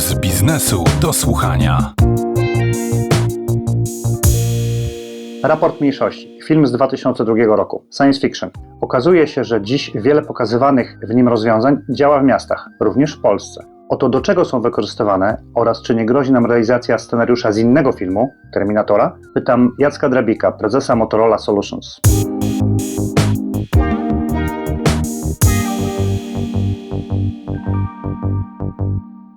z biznesu do słuchania. Raport Mniejszości. Film z 2002 roku. Science fiction. Okazuje się, że dziś wiele pokazywanych w nim rozwiązań działa w miastach, również w Polsce. Oto do czego są wykorzystywane oraz czy nie grozi nam realizacja scenariusza z innego filmu, Terminatora, pytam Jacka Drabika, prezesa Motorola Solutions.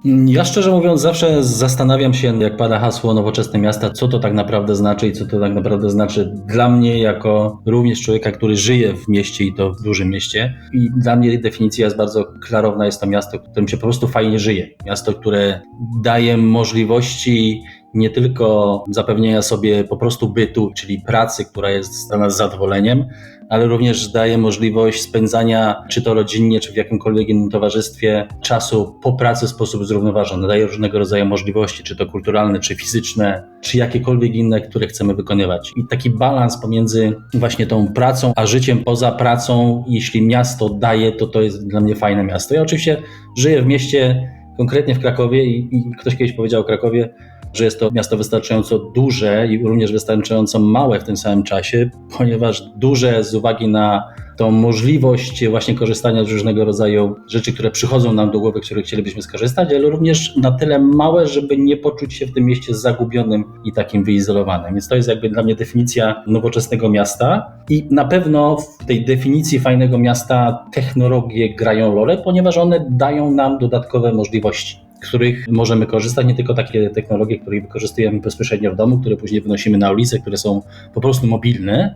Ja szczerze mówiąc zawsze zastanawiam się, jak pada hasło nowoczesne miasta, co to tak naprawdę znaczy i co to tak naprawdę znaczy dla mnie jako również człowieka, który żyje w mieście i to w dużym mieście. I dla mnie definicja jest bardzo klarowna, jest to miasto, w którym się po prostu fajnie żyje. Miasto, które daje możliwości nie tylko zapewnienia sobie po prostu bytu, czyli pracy, która jest dla nas zadowoleniem, ale również daje możliwość spędzania, czy to rodzinnie, czy w jakimkolwiek innym towarzystwie, czasu po pracy w sposób zrównoważony. Daje różnego rodzaju możliwości, czy to kulturalne, czy fizyczne, czy jakiekolwiek inne, które chcemy wykonywać. I taki balans pomiędzy właśnie tą pracą, a życiem poza pracą, jeśli miasto daje, to to jest dla mnie fajne miasto. Ja oczywiście żyję w mieście, konkretnie w Krakowie i, i ktoś kiedyś powiedział o Krakowie, że jest to miasto wystarczająco duże i również wystarczająco małe w tym samym czasie, ponieważ duże z uwagi na tą możliwość właśnie korzystania z różnego rodzaju rzeczy, które przychodzą nam do głowy, które chcielibyśmy skorzystać, ale również na tyle małe, żeby nie poczuć się w tym mieście zagubionym i takim wyizolowanym. Więc to jest jakby dla mnie definicja nowoczesnego miasta i na pewno w tej definicji fajnego miasta technologie grają rolę, ponieważ one dają nam dodatkowe możliwości których możemy korzystać, nie tylko takie technologie, które wykorzystujemy bezpośrednio w domu, które później wynosimy na ulicę, które są po prostu mobilne,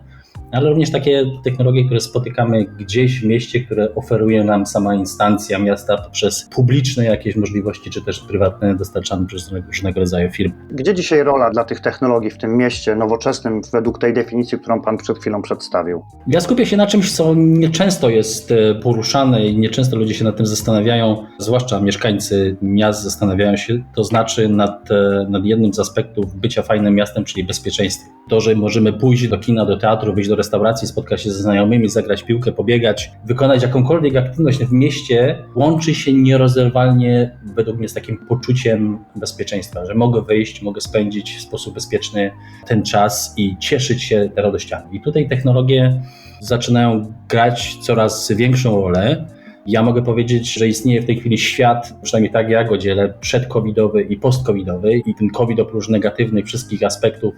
ale również takie technologie, które spotykamy gdzieś w mieście, które oferuje nam sama instancja miasta poprzez publiczne jakieś możliwości, czy też prywatne dostarczane przez różnego rodzaju firmy. Gdzie dzisiaj rola dla tych technologii w tym mieście nowoczesnym według tej definicji, którą Pan przed chwilą przedstawił? Ja skupię się na czymś, co nieczęsto jest e, poruszane i nieczęsto ludzie się nad tym zastanawiają, zwłaszcza mieszkańcy miast zastanawiają się, to znaczy nad, e, nad jednym z aspektów bycia fajnym miastem, czyli bezpieczeństwie. To, że możemy pójść do kina, do teatru, wyjść do restauracji, spotkać się ze znajomymi, zagrać piłkę, pobiegać, wykonać jakąkolwiek aktywność w mieście, łączy się nierozerwalnie według mnie z takim poczuciem bezpieczeństwa, że mogę wyjść, mogę spędzić w sposób bezpieczny ten czas i cieszyć się radościami. I tutaj technologie zaczynają grać coraz większą rolę. Ja mogę powiedzieć, że istnieje w tej chwili świat, przynajmniej tak ja go dzielę, przedcovidowy i postcovidowy i ten COVID oprócz negatywnych wszystkich aspektów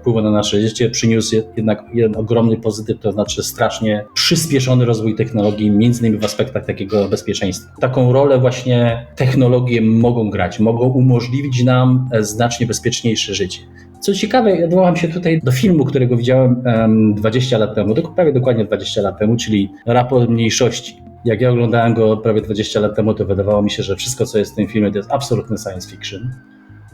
wpływu na nasze życie przyniósł jednak jeden ogromny pozytyw, to znaczy strasznie przyspieszony rozwój technologii, między innymi w aspektach takiego bezpieczeństwa. Taką rolę właśnie technologie mogą grać, mogą umożliwić nam e, znacznie bezpieczniejsze życie. Co ciekawe, odwołam się tutaj do filmu, którego widziałem 20 lat temu, prawie dokładnie 20 lat temu, czyli Raport Mniejszości. Jak ja oglądałem go prawie 20 lat temu, to wydawało mi się, że wszystko, co jest w tym filmie, to jest absolutny science fiction.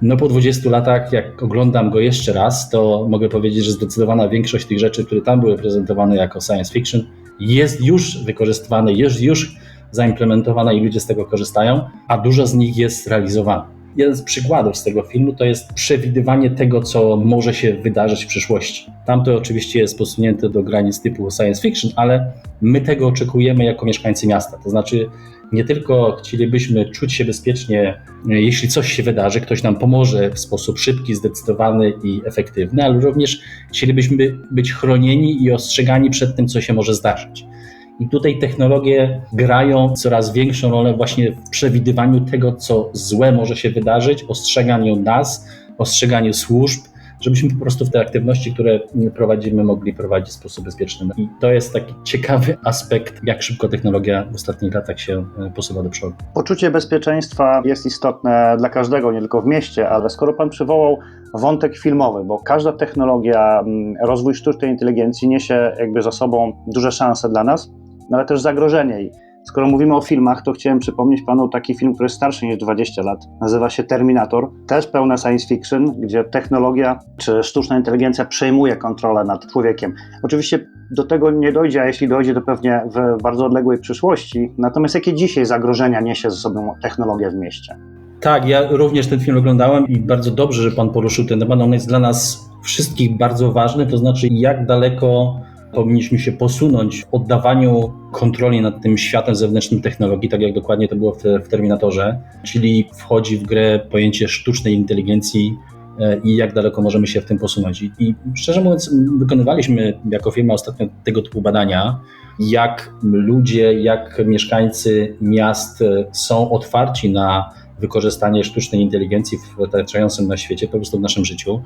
No po 20 latach, jak oglądam go jeszcze raz, to mogę powiedzieć, że zdecydowana większość tych rzeczy, które tam były prezentowane jako science fiction, jest już wykorzystywane, jest już zaimplementowana i ludzie z tego korzystają, a dużo z nich jest realizowane. Jeden z przykładów z tego filmu to jest przewidywanie tego, co może się wydarzyć w przyszłości. Tam to oczywiście jest posunięte do granic typu science fiction, ale my tego oczekujemy jako mieszkańcy miasta. To znaczy, nie tylko chcielibyśmy czuć się bezpiecznie, jeśli coś się wydarzy, ktoś nam pomoże w sposób szybki, zdecydowany i efektywny, ale również chcielibyśmy być chronieni i ostrzegani przed tym, co się może zdarzyć. I tutaj technologie grają coraz większą rolę właśnie w przewidywaniu tego, co złe może się wydarzyć, ostrzeganiu nas, ostrzeganiu służb, żebyśmy po prostu w te aktywności, które prowadzimy, mogli prowadzić w sposób bezpieczny. I to jest taki ciekawy aspekt, jak szybko technologia w ostatnich latach się e, posuwa do przodu. Poczucie bezpieczeństwa jest istotne dla każdego, nie tylko w mieście, ale skoro Pan przywołał wątek filmowy, bo każda technologia, mm, rozwój sztucznej inteligencji niesie jakby za sobą duże szanse dla nas, no ale też zagrożenie. I skoro mówimy o filmach, to chciałem przypomnieć panu taki film, który jest starszy niż 20 lat. Nazywa się Terminator. Też pełna science fiction, gdzie technologia czy sztuczna inteligencja przejmuje kontrolę nad człowiekiem. Oczywiście do tego nie dojdzie, a jeśli dojdzie, to pewnie w bardzo odległej przyszłości. Natomiast jakie dzisiaj zagrożenia niesie ze sobą technologia w mieście? Tak, ja również ten film oglądałem i bardzo dobrze, że pan poruszył ten temat. On jest dla nas wszystkich bardzo ważny, to znaczy jak daleko powinniśmy się posunąć w oddawaniu kontroli nad tym światem zewnętrznym technologii, tak jak dokładnie to było w, w Terminatorze, czyli wchodzi w grę pojęcie sztucznej inteligencji e, i jak daleko możemy się w tym posunąć. I, I szczerze mówiąc, wykonywaliśmy jako firma ostatnio tego typu badania, jak ludzie, jak mieszkańcy miast e, są otwarci na wykorzystanie sztucznej inteligencji w otaczającym na świecie, po prostu w naszym życiu.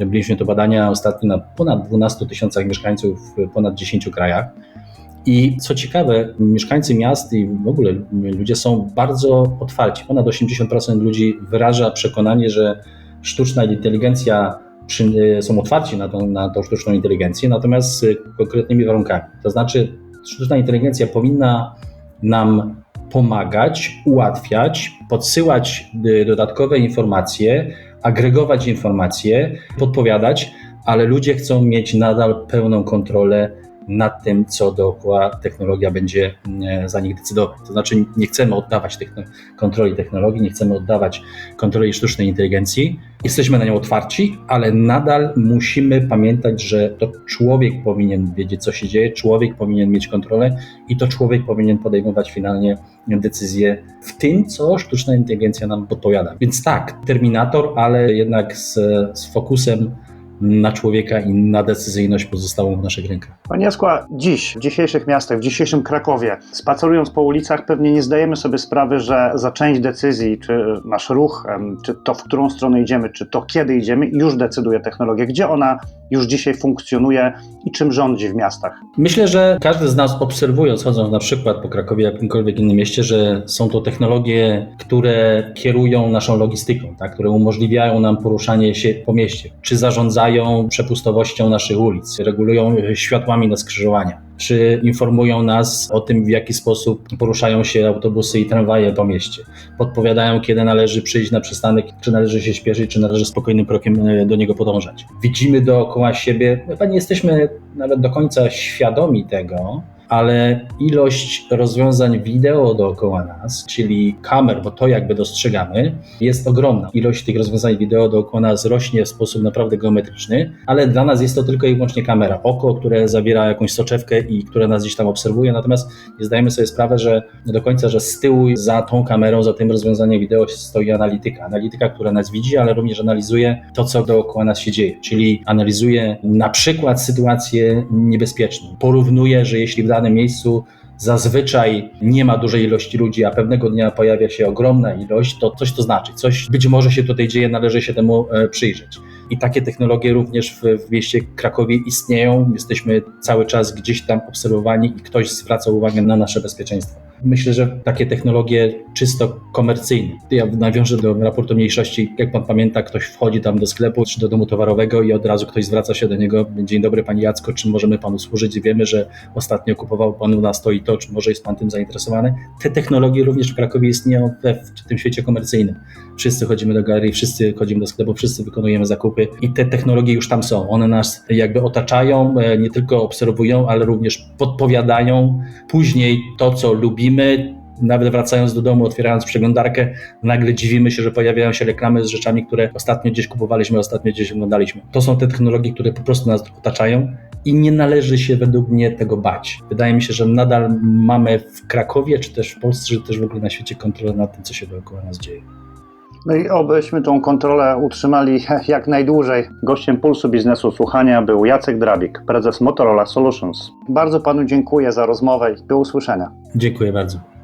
Robiliśmy to badania ostatnio na ponad 12 tysiącach mieszkańców w ponad 10 krajach. I co ciekawe, mieszkańcy miast i w ogóle ludzie są bardzo otwarci. Ponad 80% ludzi wyraża przekonanie, że sztuczna inteligencja przy, są otwarci na tą, na tą sztuczną inteligencję, natomiast z konkretnymi warunkami. To znaczy, sztuczna inteligencja powinna nam pomagać, ułatwiać, podsyłać y, dodatkowe informacje, agregować informacje, podpowiadać, ale ludzie chcą mieć nadal pełną kontrolę nad tym, co dookoła technologia będzie e, za nich decydować. To znaczy, nie chcemy oddawać kontroli technologii, nie chcemy oddawać kontroli sztucznej inteligencji. Jesteśmy na nią otwarci, ale nadal musimy pamiętać, że to człowiek powinien wiedzieć, co się dzieje, człowiek powinien mieć kontrolę i to człowiek powinien podejmować finalnie decyzje w tym, co sztuczna inteligencja nam podpowiada. Więc tak, terminator, ale jednak z, z fokusem na człowieka i na decyzyjność pozostałą w naszych rękach. Panie Jaskła, dziś, w dzisiejszych miastach, w dzisiejszym Krakowie, spacerując po ulicach, pewnie nie zdajemy sobie sprawy, że za część decyzji, czy nasz ruch, czy to, w którą stronę idziemy, czy to kiedy idziemy, już decyduje technologia. Gdzie ona już dzisiaj funkcjonuje i czym rządzi w miastach? Myślę, że każdy z nas obserwując, chodząc na przykład po Krakowie, jakimkolwiek innym mieście, że są to technologie, które kierują naszą logistyką, tak? które umożliwiają nam poruszanie się po mieście, czy zarządzają przepustowością naszych ulic, regulują światłami na skrzyżowaniach czy informują nas o tym, w jaki sposób poruszają się autobusy i tramwaje po mieście. Podpowiadają, kiedy należy przyjść na przystanek, czy należy się śpieszyć, czy należy spokojnym krokiem e, do niego podążać. Widzimy dookoła siebie, chyba nie jesteśmy nawet do końca świadomi tego, ale ilość rozwiązań wideo dookoła nas, czyli kamer, bo to jakby dostrzegamy, jest ogromna. Ilość tych rozwiązań wideo dookoła nas rośnie w sposób naprawdę geometryczny, ale dla nas jest to tylko i wyłącznie kamera. Oko, które zawiera jakąś soczewkę i które nas gdzieś tam obserwuje, natomiast nie zdajemy sobie sprawy, że do końca, że z tyłu za tą kamerą, za tym rozwiązaniem wideo stoi analityka. Analityka, która nas widzi, ale również analizuje to, co dookoła nas się dzieje, czyli analizuje na przykład sytuację niebezpieczną. Porównuje, że jeśli w danym miejscu zazwyczaj nie ma dużej ilości ludzi, a pewnego dnia pojawia się ogromna ilość, to coś to znaczy. Coś być może się tutaj dzieje, należy się temu e, przyjrzeć. I takie technologie również w, w mieście Krakowie istnieją. Jesteśmy cały czas gdzieś tam obserwowani i ktoś zwraca uwagę na nasze bezpieczeństwo. Myślę, że takie technologie czysto komercyjne. Ja nawiążę do raportu mniejszości. Jak pan pamięta, ktoś wchodzi tam do sklepu czy do domu towarowego i od razu ktoś zwraca się do niego. Dzień dobry, panie Jacko, czy możemy panu służyć? Wiemy, że ostatnio kupował pan u nas to i to, czy może jest pan tym zainteresowany? Te technologie również w Krakowie istnieją w tym świecie komercyjnym. Wszyscy chodzimy do galerii, wszyscy chodzimy do sklepu, wszyscy wykonujemy zakupy i te technologie już tam są. One nas jakby otaczają, e, nie tylko obserwują, ale również podpowiadają później to, co lubimy, nawet wracając do domu, otwierając przeglądarkę, nagle dziwimy się, że pojawiają się reklamy z rzeczami, które ostatnio gdzieś kupowaliśmy, ostatnio gdzieś oglądaliśmy. To są te technologie, które po prostu nas otaczają i nie należy się według mnie tego bać. Wydaje mi się, że nadal mamy w Krakowie, czy też w Polsce, czy też w ogóle na świecie kontrolę nad tym, co się dookoła nas dzieje. No i obyśmy tą kontrolę utrzymali jak najdłużej. Gościem Pulsu Biznesu Słuchania był Jacek Drabik, prezes Motorola Solutions. Bardzo panu dziękuję za rozmowę i do usłyszenia. Dziękuję bardzo.